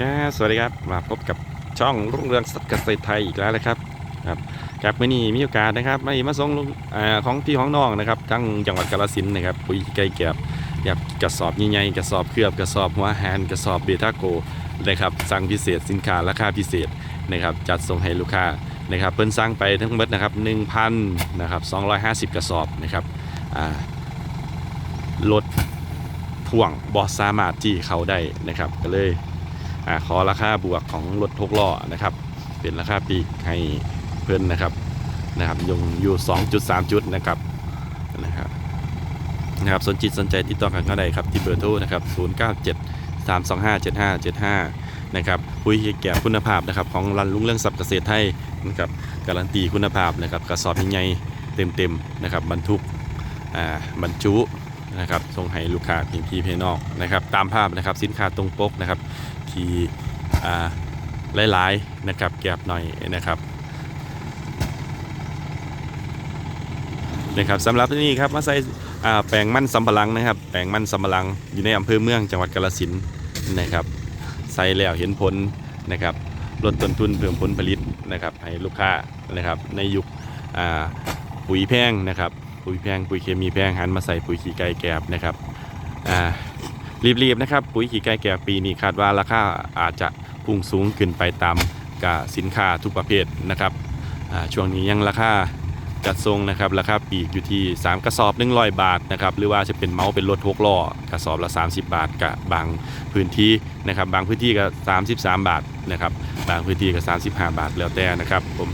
ครับสวัสดีครับมาพบกับช่องรุ่งเรืองสัตว์เกษตรไทยอีกแล้วนะครับครับกับมื่อนี้มีโอกาสนะครับมามาส่งของพี่ของน้องนะครับทั้งจังหวัดกาฬสินธุ์นะครับปุ๋ยไก่แก็บแบบกระสอบใหญ่ๆกระสอบเคลือบกระสอบหัวแฮนกระสอบเบต้าโกนะครับสั่งพิเศษสินค้าราคาพิเศษนะครับจัดส่งให้ลูกค้านะครับเพิ่นสั่งไปทั้งหมดนะครับ1,000นะครับ250 กระสอบนะครับรถพ่วงบอสามารถที่เขาได้นะครับก็เลย ขอราคาบวกของรถทกล้อนะครับ เป็นราคาปีกให้เพื่อนนะครับนะครับยงอยู่ 2.3 จุดนะครับนะครับนะครับสนจิตสนใจติดต่อกันก็ได้ครับที่เบอร์โทรนะครับ 097 325 7575 นะครับปุ๋ยแก่คุณภาพนะครับของรันลุงเรื่องสับเกษตรไทยนะครับการันตีคุณภาพนะครับกระสอบใหญ่ๆเต็มๆนะครับบรรทุกอ่าบรรจุ นะครับส่งให้ลูกค้าเพียงพี่เพนอกนะครับตามภาพนะครับสินค้าตรงปกนะครับที่อ่าหลายๆนะครับแกบหน่อยนะครับนะครับสำหรับที่นี่ครับมาใส่อ่าแปลงมันสำปะหลังนะครับ แปลงมันสำปะหลังอยู่ในอำเภอเมืองจังหวัดกาฬสินธุ์นะครับใส่แล้วเห็นผลนะครับลดต้นทุนเพิ่มผลผลิตนะครับให้ลูกค้านะครับในยุคอ่าปุ๋ยแพงนะครับ ปุ๋ยแพงปุ๋ยเคมีแพงหันมาใส่ปุ๋ยขี้ไก่แกบนะครับอ่ารีบๆนะครับ ปุ๋ยขี้ไก่แก่ปีนี้คาดว่าราคาอาจจะพุ่งสูงขึ้นไปตามกับสินค้าทุกประเภทนะครับอ่าช่วงนี้ยังราคาจัดทรงนะครับราคาปีกอยู่ที่ 3 กระสอบ100 บาทนะครับหรือว่าจะเป็นเมาส์เป็นรถหกล้อกระสอบละ 30 บาทกับบางพื้นที่นะครับบางพื้นที่ก็ 33 บาทนะครับบางพื้นที่ก็ 35 บาทแล้วแต่นะครับผม